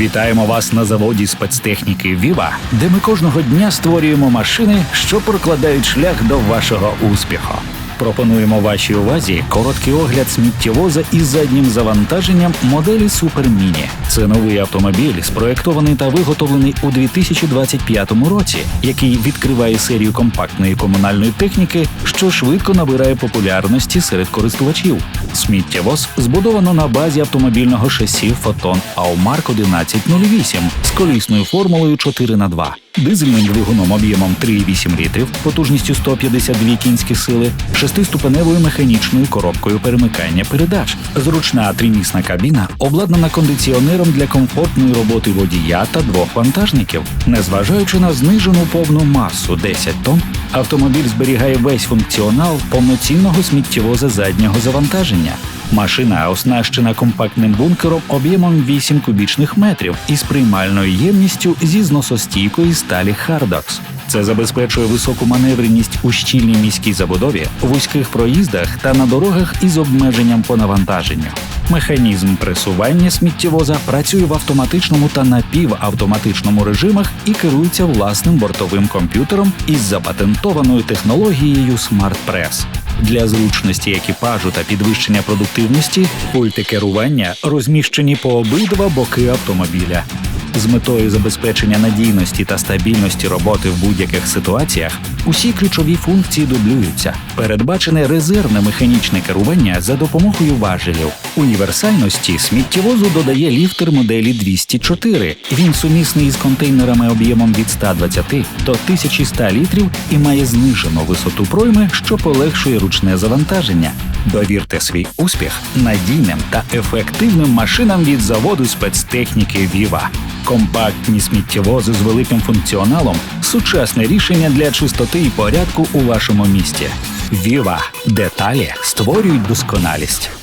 Вітаємо вас на заводі спецтехніки Віва, де ми кожного дня створюємо машини, що прокладають шлях до вашого успіху. Пропонуємо вашій увазі короткий огляд сміттєвоза із заднім завантаженням моделі Mini. Це новий автомобіль, спроєктований та виготовлений у 2025 році, який відкриває серію компактної комунальної техніки, що швидко набирає популярності серед користувачів. Сміттєвоз збудовано на базі автомобільного шасі Photon Aumark 1108 з колісною формулою 4 х 2 дизельним двигуном об'ємом 3,8 літрів, потужністю 152 кінські сили, шестиступеневою механічною коробкою перемикання передач. Зручна тримісна кабіна обладнана кондиціонером для комфортної роботи водія та двох вантажників. Незважаючи на знижену повну масу 10 тонн, автомобіль зберігає весь функціонал повноцінного сміттєвоза заднього завантаження. Машина оснащена компактним бункером об'ємом 8 кубічних метрів із приймальною ємністю зі зносостійкої сталі Хардокс. Це забезпечує високу маневреність у щільній міській забудові, вузьких проїздах та на дорогах із обмеженням по навантаженню. Механізм пресування сміттєвоза працює в автоматичному та напівавтоматичному режимах і керується власним бортовим комп'ютером із запатентованою технологією SmartPress. Для зручності екіпажу та підвищення продуктивності пульти керування розміщені по обидва боки автомобіля. З метою забезпечення надійності та стабільності роботи в будь-яких ситуаціях усі ключові функції дублюються. Передбачене резервне механічне керування за допомогою важелів. Універсальності сміттєвозу додає ліфтер моделі 204. Він сумісний із контейнерами об'ємом від 120 до 1100 літрів і має знижену висоту пройми, що полегшує ручне завантаження. Довірте свій успіх надійним та ефективним машинам від заводу спецтехніки Віва. Компактні сміттєвози з великим функціоналом сучасне рішення для чистоти і порядку у вашому місті. Віва деталі створюють досконалість.